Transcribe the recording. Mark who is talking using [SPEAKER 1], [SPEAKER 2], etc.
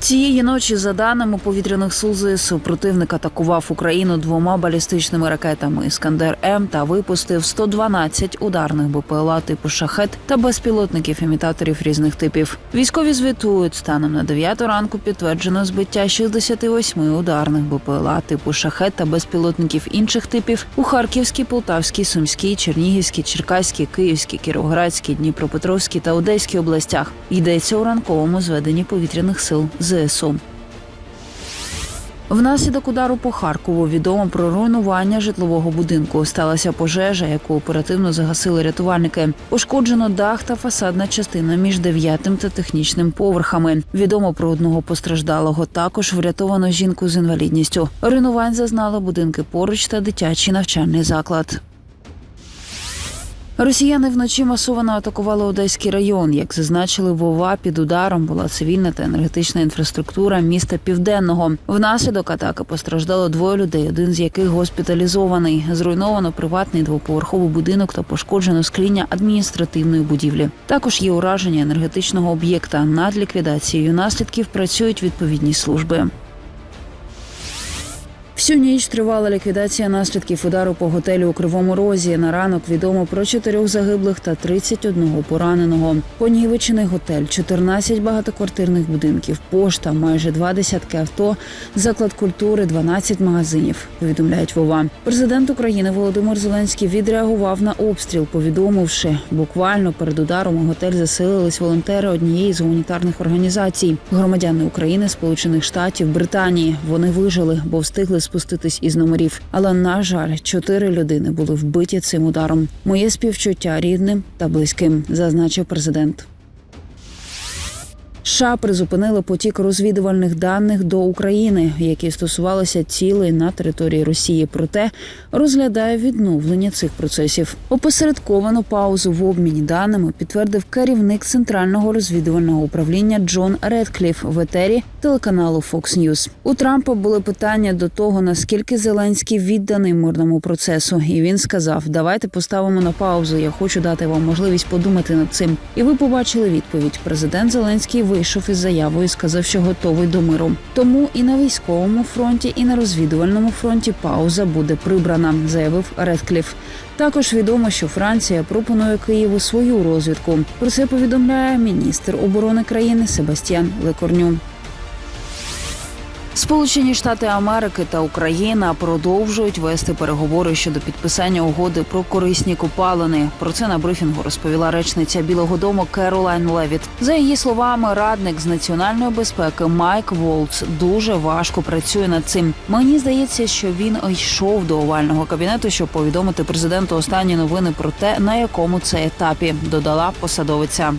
[SPEAKER 1] Цієї ночі, за даними повітряних сил ЗСУ, противник атакував Україну двома балістичними ракетами Іскандер М та випустив 112 ударних БПЛА типу шахет та безпілотників імітаторів різних типів. Військові звітують станом на 9 ранку підтверджено збиття 68 ударних БПЛА типу шахет та безпілотників інших типів у Харківській, Полтавській, Сумській, Чернігівській, Черкаській, Київській, Кіровоградській, Дніпропетровській та Одеській областях. Йдеться у ранковому зведенні повітряних сил ЗСУ. Внаслідок удару по Харкову відомо про руйнування житлового будинку. Сталася пожежа, яку оперативно загасили рятувальники. Пошкоджено дах та фасадна частина між дев'ятим та технічним поверхами. Відомо про одного постраждалого. Також врятовано жінку з інвалідністю. Руйнувань зазнали будинки поруч та дитячий навчальний заклад. Росіяни вночі масово атакували Одеський район. Як зазначили Вова, під ударом була цивільна та енергетична інфраструктура міста Південного. Внаслідок атаки постраждало двоє людей, один з яких госпіталізований. Зруйновано приватний двоповерховий будинок та пошкоджено скління адміністративної будівлі. Також є ураження енергетичного об'єкта. Над ліквідацією наслідків працюють відповідні служби. Всю ніч тривала ліквідація наслідків удару по готелю у Кривому Розі. На ранок відомо про чотирьох загиблих та 31 пораненого. Понівечений готель, 14 багатоквартирних будинків, пошта, майже два десятки авто, заклад культури, 12 магазинів. Повідомляють Вова. Президент України Володимир Зеленський відреагував на обстріл, повідомивши, буквально перед ударом у готель заселились волонтери однієї з гуманітарних організацій, громадяни України, Сполучених Штатів, Британії. Вони вижили, бо встигли спуститись із номерів. Але на жаль, чотири людини були вбиті цим ударом. Моє співчуття рідним та близьким, зазначив президент. США призупинили потік розвідувальних даних до України, які стосувалися цілей на території Росії. Проте розглядає відновлення цих процесів. Опосередковану паузу в обміні даними підтвердив керівник центрального розвідувального управління Джон Редкліф в етері телеканалу Fox News. У Трампа були питання до того, наскільки Зеленський відданий мирному процесу, і він сказав: Давайте поставимо на паузу. Я хочу дати вам можливість подумати над цим. І ви побачили відповідь. Президент Зеленський вийшов із заявою, і сказав, що готовий до миру. Тому і на військовому фронті, і на розвідувальному фронті пауза буде прибрана, заявив Редкліф. Також відомо, що Франція пропонує Києву свою розвідку. Про це повідомляє міністр оборони країни Себастьян Лекорню. Сполучені Штати Америки та Україна продовжують вести переговори щодо підписання угоди про корисні копалини. Про це на брифінгу розповіла речниця Білого Дому Керолайн Левіт. За її словами, радник з національної безпеки Майк Волц дуже важко працює над цим. Мені здається, що він йшов до овального кабінету, щоб повідомити президенту останні новини про те, на якому це етапі, додала посадовиця.